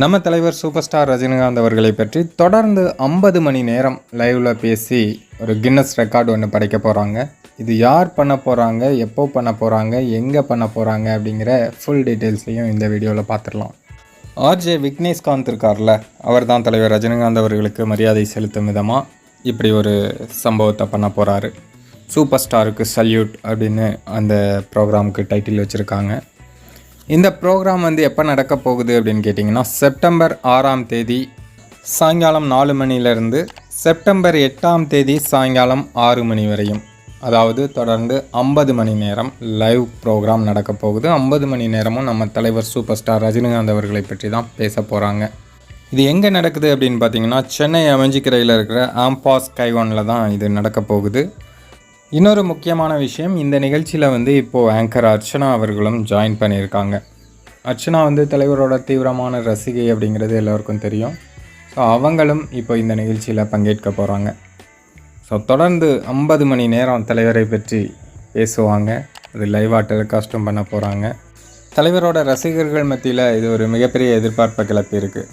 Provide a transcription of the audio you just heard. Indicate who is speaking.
Speaker 1: நம்ம தலைவர் super star Rajinikanth அவர்களை பற்றி தொடர்ந்து ஐம்பது மணி நேரம் லைவ்ல பேசி ஒரு கின்னஸ் ரெக்கார்டு ஒன்று படைக்க போகிறாங்க இது யார் பண்ண போகிறாங்க எப்போ பண்ண போகிறாங்க எங்கே பண்ண போகிறாங்க அப்படிங்கிற ஃபுல் டீட்டெயில்ஸையும் இந்த வீடியோவில் பார்த்துடலாம். ஆர்ஜே விக்னேஷ்காந்த் இருக்கார்ல அவர் தான் தலைவர் ரஜினிகாந்த் அவர்களுக்கு மரியாதை செலுத்தும் விதமாக இப்படி ஒரு சம்பவத்தை பண்ண போகிறாரு சூப்பர் ஸ்டாருக்கு சல்யூட் அப்படின்னு அந்த ப்ரோக்ராமுக்கு டைட்டில் வச்சுருக்காங்க. இந்த ப்ரோக்ராம் வந்து எப்போ நடக்க போகுது அப்படின்னு கேட்டிங்கன்னா செப்டம்பர் ஆறாம் தேதி சாயங்காலம் நாலு மணிலேருந்து செப்டம்பர் எட்டாம் தேதி சாயங்காலம் ஆறு மணி வரையும். அதாவது தொடர்ந்து ஐம்பது மணி நேரம் லைவ் ப்ரோக்ராம் நடக்க போகுது. ஐம்பது மணி நேரமும் நம்ம தலைவர் சூப்பர் ஸ்டார் ரஜினிகாந்த் அவர்களை பற்றி தான் பேச போகிறாங்க இது எங்கே நடக்குது அப்படின்னு பார்த்தீங்கன்னா சென்னை அமைஞ்சிக்கரையில் இருக்கிற ஆம்பாஸ் கைவானில் தான் இது நடக்க போகுது. இன்னொரு முக்கியமான விஷயம் இந்த நிகழ்ச்சியில் வந்து இப்போது ஆங்கர் அர்ச்சனா அவர்களும் ஜாயின் பண்ணியிருக்காங்க. அர்ச்சனா வந்து தலைவரோட தீவிரமான ரசிகை அப்படிங்கிறது எல்லோருக்கும் தெரியும். ஸோ அவங்களும் இப்போ இந்த நிகழ்ச்சியில் பங்கேற்க போகிறாங்க ஸோ தொடர்ந்து ஐம்பது மணி நேரம் தலைவரை பற்றி பேசுவாங்க. அது லைவாக டெலிகாஸ்ட்டும் பண்ண போகிறாங்க தலைவரோட ரசிகர்கள் மத்தியில் இது ஒரு மிகப்பெரிய எதிர்பார்ப்பை கிளப்பியிருக்கு.